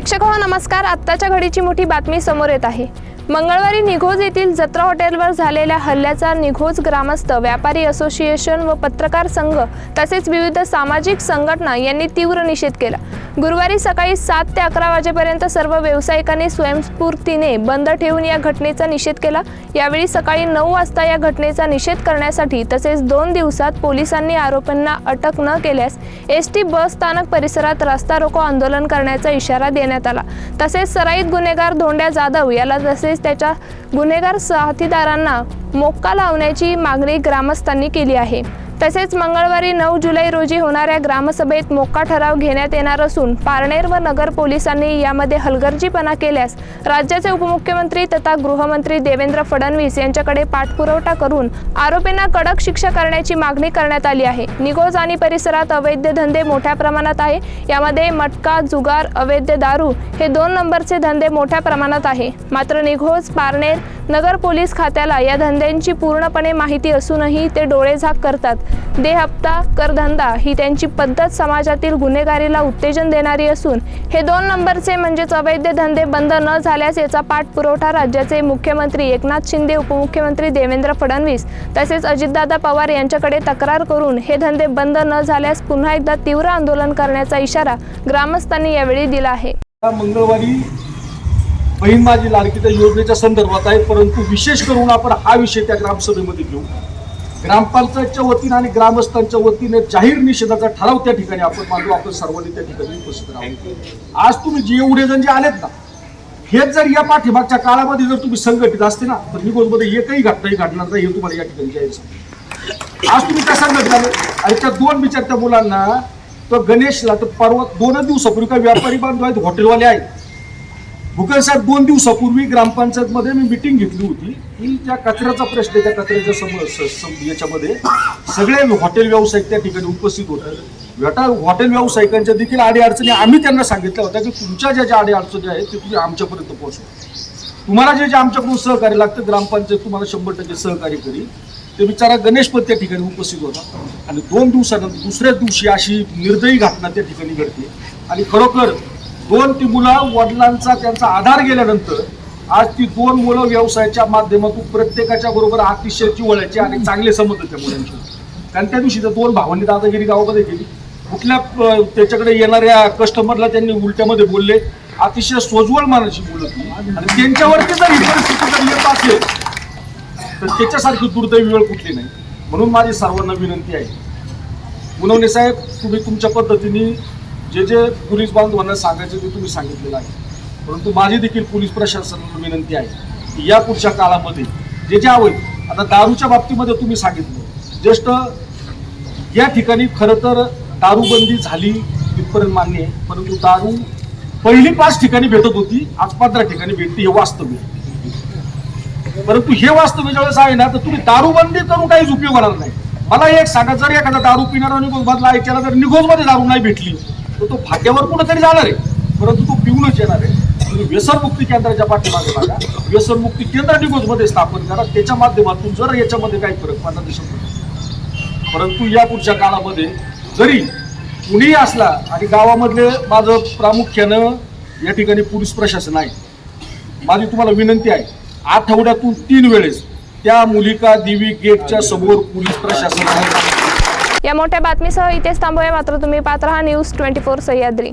प्रेक्षक हो नमस्कार. आत्ताच्या घडीची मोठी बातमी समोर येत आहे. मंगळवारी निघोज येथील जत्रा हॉटेलवर झालेल्या हल्ल्याचा निघोज ग्रामस्थ व्यापारी असोसिएशन व पत्रकार संघ तसेच विविध सामाजिक संघटना यांनी तीव्र निषेध केला. गुरुवारी सकाळी सात ते अकरा वाजेपर्यंत सर्व व्यावसायिकांनी स्वयंस्फूर्तीने बंद ठेवून या घटनेचा निषेध केला. यावेळी सकाळी नऊ वाजता या घटनेचा निषेध करण्यासाठी तसेच दोन दिवसात पोलिसांनी आरोपींना अटक न केल्यास एस टी बस स्थानक परिसरात रस्ता रोको आंदोलन करण्याचा इशारा देण्यात आला. तसेच सराईत गुन्हेगार धोंड्या जाधव याला तसेच त्याच्या गुन्हेगार साथीदारांना मोक्का लावण्याची मागणी ग्रामस्थांनी केली आहे. तसेच मंगळवारी नऊ जुलै रोजी होणाऱ्या ग्रामसभेत मोक्का ठराव घेण्यात येणार असून पारनेर व नगर पोलिसांनी यामध्ये हलगर्जीपणा केल्यास राज्याचे उपमुख्यमंत्री तथा गृहमंत्री देवेंद्र फडणवीस यांच्याकडे पाठपुरवठा करून आरोपींना कडक शिक्षा करण्याची मागणी करण्यात आली आहे. निगोज आणि परिसरात अवैध धंदे मोठ्या प्रमाणात आहे. यामध्ये मटका जुगार अवैध दारू हे दोन नंबरचे धंदे मोठ्या प्रमाणात आहे. मात्र निघोज पारनेर नगर पोलीस खात्याला या धंद्यांची पूर्णपणे माहिती असूनही ते डोळेझाक करतात. देहप्ता करधंदा ही त्यांची पद्धत समाजातील गुन्हेगारीला उत्तेजन देणारी असून हे दोन नंबरचे म्हणजेच अवैध धंदे बंद न झाल्यास याचा पाठपुरवठा राज्याचे मुख्यमंत्री एकनाथ शिंदे उपमुख्यमंत्री देवेंद्र फडणवीस तसेच अजितदादा पवार यांच्याकडे तक्रार करून हे धंदे बंद न झाल्यास पुन्हा एकदा तीव्र आंदोलन करण्याचा इशारा ग्रामस्थांनी यावेळी दिला आहे. मंगळवारी बहीण माझी लाडकीच्या योजनेच्या संदर्भात आहे परंतु विशेष करून आपण हा विषय त्या ग्रामसभेमध्ये घेऊ. ग्रामपंचायतच्या वतीने आणि ग्रामस्थांच्या वतीने जाहीर निषेधाचा ठराव त्या ठिकाणी आपण मांडू. आपण सर्वांनी त्या ठिकाणी उपस्थित राहू. आज तुम्ही जे एवढे जण जे आलेत ना हेच जर या पाठीमागच्या काळामध्ये जर तुम्ही संघटित असते ना तर निगोजमध्ये एकही घटनाही घडणार नाही हे तुम्हाला या ठिकाणी जाहीर सांगतो. आज तुम्ही त्या संघटित झाले आणि त्या दोन बिचारत्या मुलांना तो गणेशला तर परवा दोनच दिवसापूर्वी काही व्यापारी बांधव आहेत हॉटेलवाले आहेत. भूकल साहेब दोन दिवसापूर्वी ग्रामपंचायतमध्ये मी मिटिंग घेतली होती. की ज्या कचऱ्याचा प्रश्न आहे त्या कचऱ्याच्या सम स- सम- याच्यामध्ये सगळे हॉटेल व्यावसायिक त्या ठिकाणी उपस्थित होते. वेटा हॉटेल व्यावसायिकांच्या देखील अडीअडचणी आम्ही त्यांना सांगितल्या होत्या की तुमच्या ज्या ज्या अडीअडचणी आहेत ते तुम्ही आमच्यापर्यंत पोहोचवा. तुम्हाला जे जे आमच्याकडून सहकार्य लागतं ग्रामपंचायत तुम्हाला शंभर टक्के सहकार्य करील. ते बिचारा गणेश पण त्या ठिकाणी उपस्थित होता. आणि दोन दिवसानंतर दुसऱ्याच दिवशी अशी निर्दयी घटना त्या ठिकाणी घडते. आणि खरोखर दोन ती मुलं वडिलांचा त्यांचा आधार गेल्यानंतर आज ती दोन मुलं व्यवसायाच्या माध्यमातून प्रत्येकाच्या बरोबर अतिशय जिव्हाळ्याचे आणि चांगले संबंध त्या मुलांचे. कारण त्या दिवशी त्या दोन भावांनी दादागिरी गावामध्ये केली. कुठल्या त्याच्याकडे येणाऱ्या कस्टमरला त्यांनी उलट्यामध्ये बोलले अतिशय सोजवळ मानाची मुलं ती. आणि त्यांच्यावरती जर ही परिस्थिती जर येत असेल तर त्याच्यासारखी दुर्दैवी वेळ कुठली नाही. म्हणून माझी सर्वांना विनंती आहे. गुणवणे साहेब तुम्ही तुमच्या पद्धतीने जे जे पोलीस बांधवांना सांगायचे ते तुम्ही सांगितलेलं आहे. परंतु माझी देखील पोलीस प्रशासनाला विनंती आहे की या पुढच्या काळामध्ये जे जे आवड आता दारूच्या बाबतीमध्ये तुम्ही सांगितलं. ज्येष्ठ या ठिकाणी खरं तर दारूबंदी झाली इथपर्यंत मान्य आहे परंतु दारू पहिली पाच ठिकाणी भेटत होती आज पंधरा ठिकाणी भेटते हे वास्तव्य परंतु हे वास्तव्य ज्यावेळेस आहे ना तर तुम्ही दारूबंदी करून काहीच उपयोग होणार नाही. मला एक सांगा जर एखादा दारू पिणारा निघोज मधला ऐकायला जर निघोजमध्ये दारू नाही भेटली तर तो फाट्यावर कुठेतरी जाणार आहे. परंतु तो पिऊनच येणार आहे. तुम्ही व्यसनमुक्ती केंद्राच्या पाठीमागे लागा व्यसनमुक्ती केंद्र निघोजमध्ये स्थापन करा. त्याच्या माध्यमातून जर याच्यामध्ये काही फरक पडला दिसत परंतु या पुढच्या काळामध्ये जरी कुणीही असला आणि गावामधले माझं प्रामुख्यानं या ठिकाणी पोलीस प्रशासन आहे. माझी तुम्हाला विनंती आहे आठवड्यातून तीन वेळेस त्या मुलिका देवी गेटच्या समोर पोलीस प्रशासन आहे. या मोठ्या बातमीसह इथेच थांबूया. मात्र तुम्ही पात्र हा न्यूज ट्वेंटी फोर सह्याद्री.